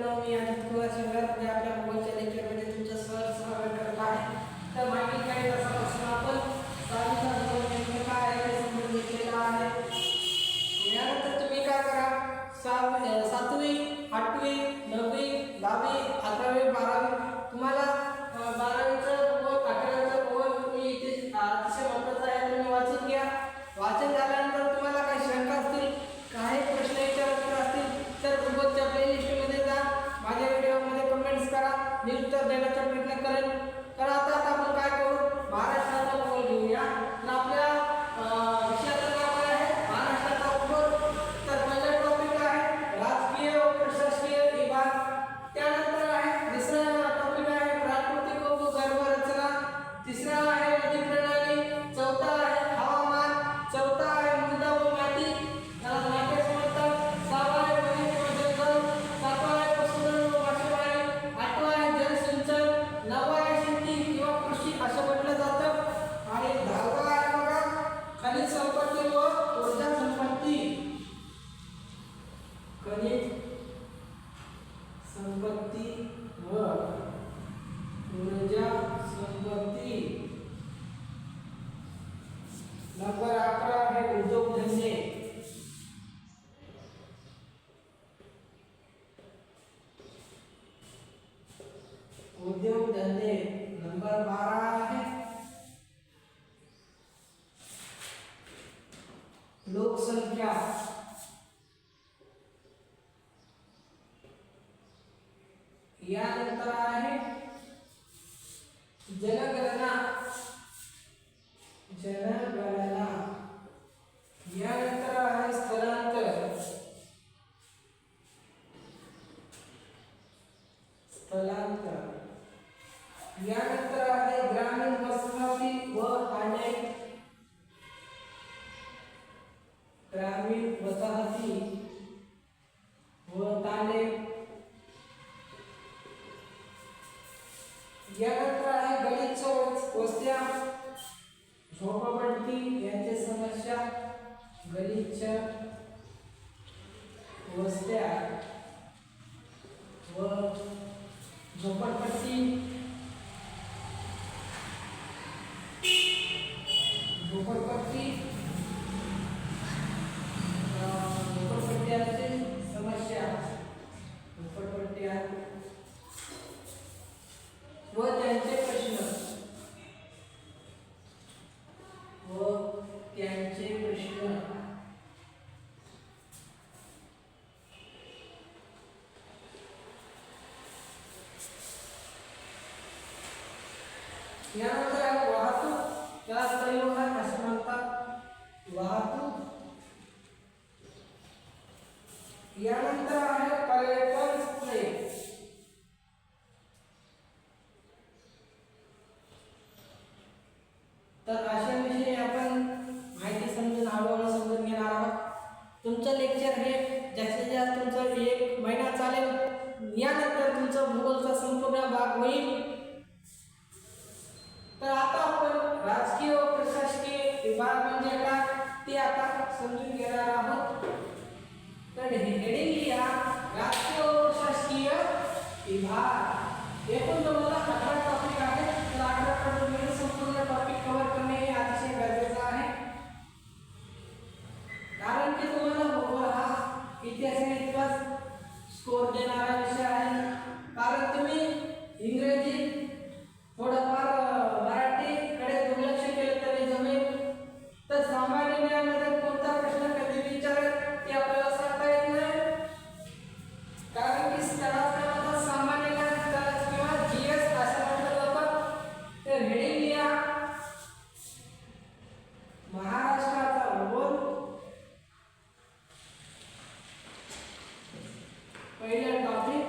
नवमी आणि आपल्या मोबाईलच्या लेक्चरमध्ये तुमचं सहज स्वागत खनिज संपत्ती Stand up. Nous en voit le passé. Yeah, like that. Bây giờ.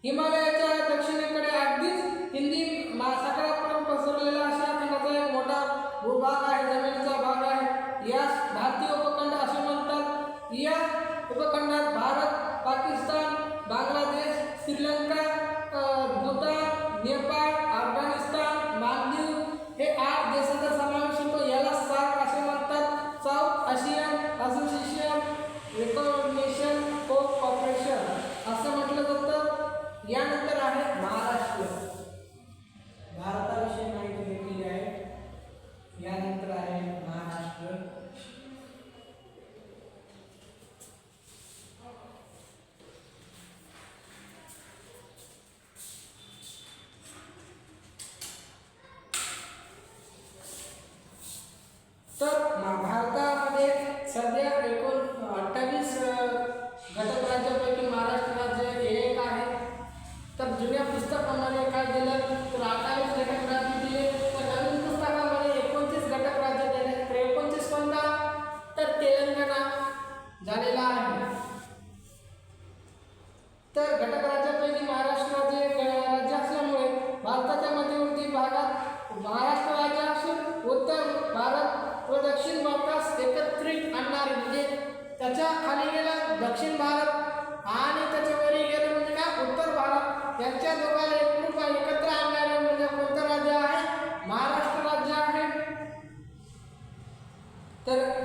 Y mami, घटकराज्या पैकी महाराष्ट्र राज्य राज्य असल्यामुळे भारताच्या मध्यवर्ती भागात महाराष्ट्र राज्य असून उत्तर भारत व दक्षिण भारतास एकत्रित आणणार म्हणजे त्याच्याखाली गेला दक्षिण भारत आणि त्याच्यावरी गेलं म्हणजे काय? उत्तर भारत. यांच्या दोघांना एकरूप एकत्र आणणारे म्हणजे कोणतं राज्य आहे? महाराष्ट्र राज्य आहे. तर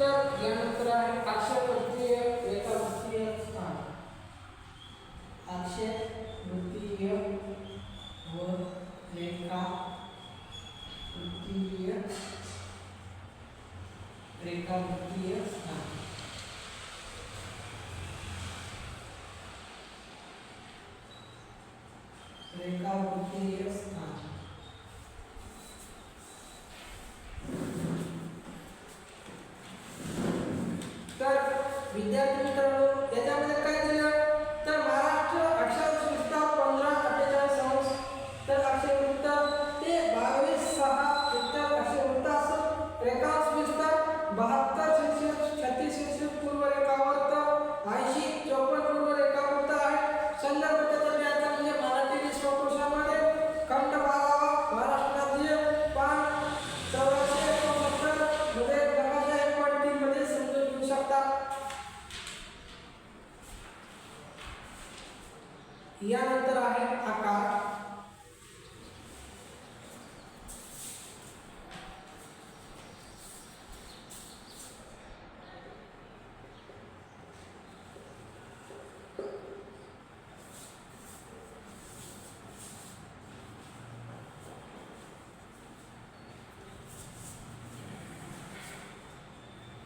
तर यानंतर आहे अक्षवृत्तीय एकवृत्तीय स्थान. अक्षवृत्तीय व रेखा वृत्तीय रेखावृत्तीय स्थान. रेखावृत्तीय स्थान. विद्यार्थी मित्रांनो याच्यामध्ये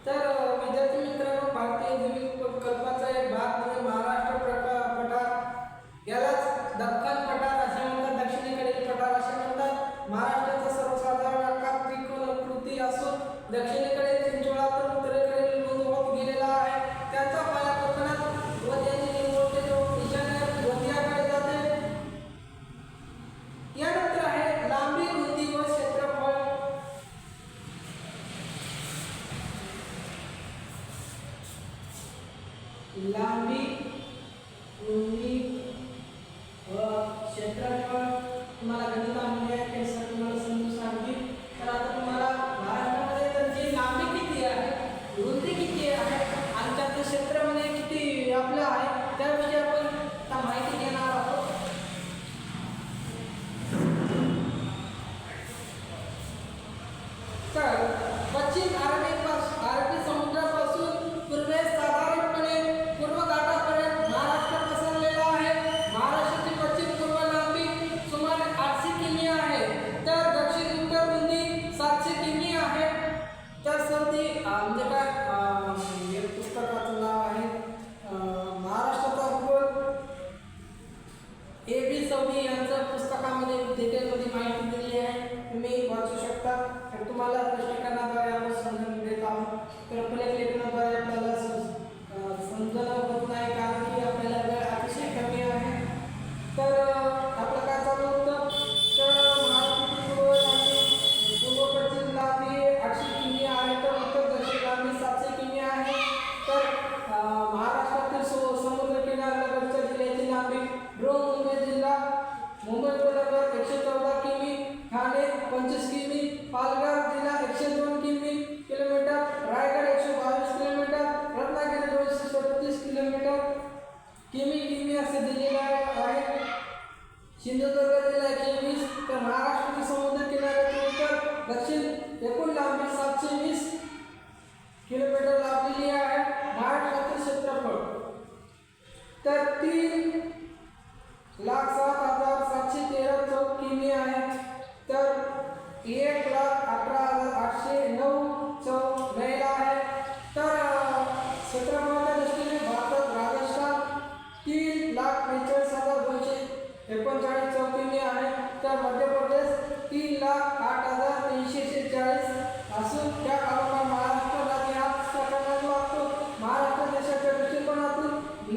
तर विद्यार्थी मित्रांनो भारतीय जमीन कल्पाचा एक भाग म्हणजे महाराष्ट्र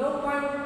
The.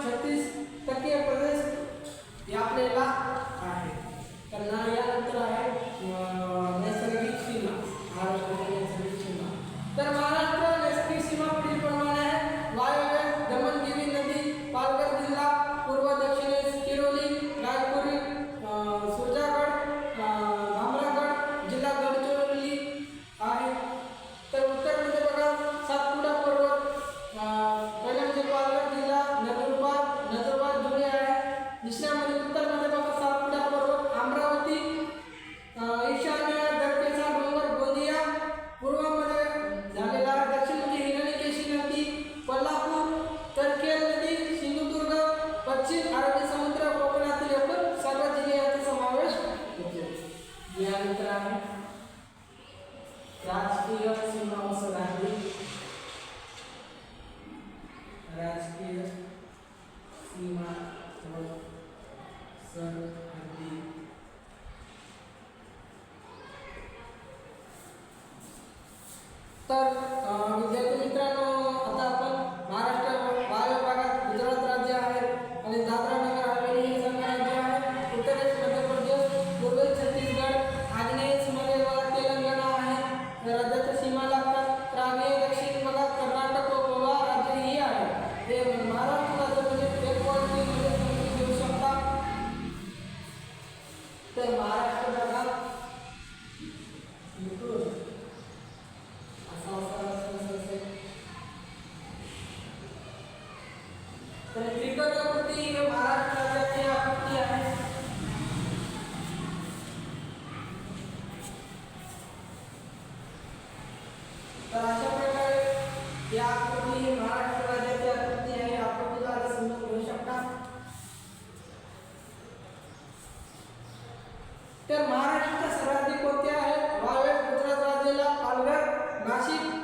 तर महाराष्ट्राच्या सरहद्दी कोणत्या आहेत? वावे गुजरात राज्याला पालघर नाशिक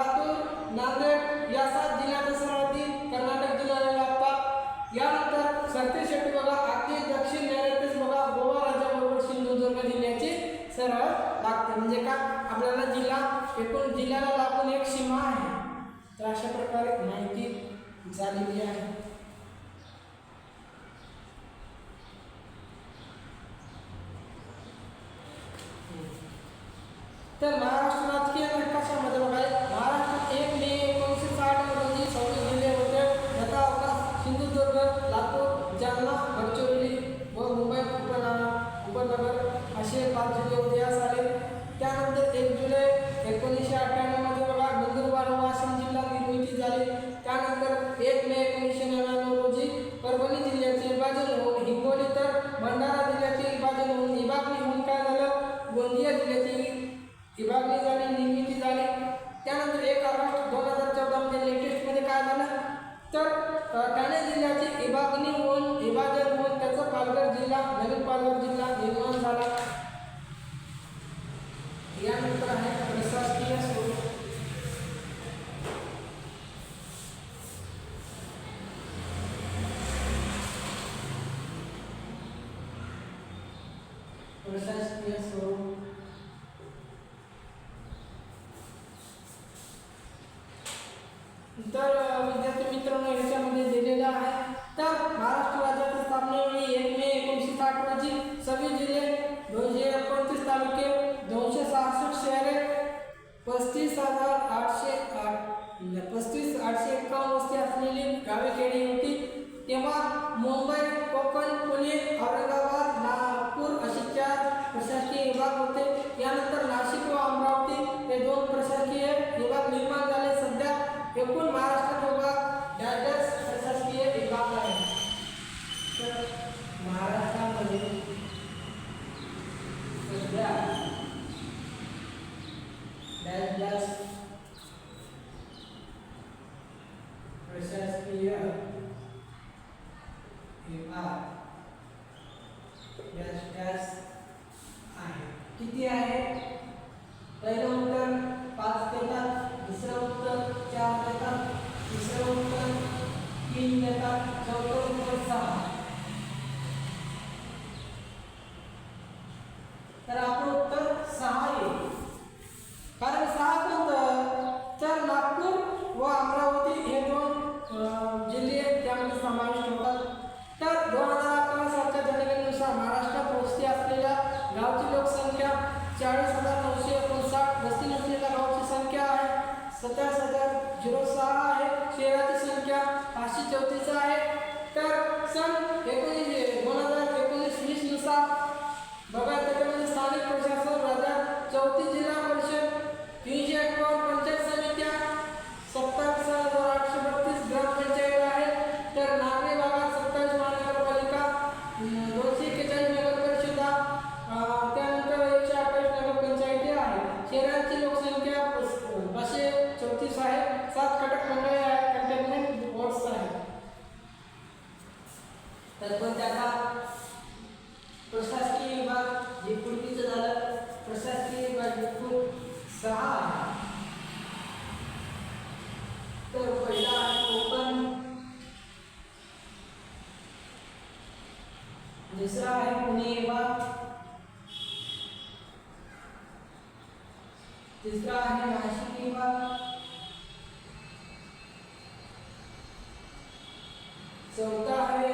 लातूर नांदेड या सात जिल्ह्याचा समावती कर्नाटक जिल्ह्याला लागतात यानंतर सरते शेट्टी बघा अगदी दक्षिण नैऋत्यच बघा गोवा राज्याबरोबर सिंधुदुर्ग जिल्ह्याची सरळ लागते. म्हणजे का? आपल्याला जिल्हा एकूण जिल्ह्याला लागून एक सीमा आहे. तर अशा प्रकारे माहिती झालेली आहे. एकोणीसशे अठ्ठ्याण्णवमध्ये बघा नंदुरबार वाशिम जिल्हा निर्मिती झाली. त्यानंतर एक मे एकोणीसशे नव्याण्णव रोजी परभणी जिल्ह्याचे विभाजन होऊन हिंगोली तर भंडारा जिल्ह्याचे विभाजन होऊन विभागणी होऊन काय झालं? गोंदिया जिल्ह्याची विभागणी झाली निर्मिती झाली. त्यानंतर एक ऑगस्ट दोन हजार चौदामध्ये लेटेस्टमध्ये काय झालं? तर ठाणे जिल्ह्याची विभागणी होऊन विभाजन होऊन त्याचा पालघर जिल्हा नवीन पालघर जिल्हा निर्माण झाला. यानंतर आहे तिसरा आहे भाषिक विभाग चौथा आहे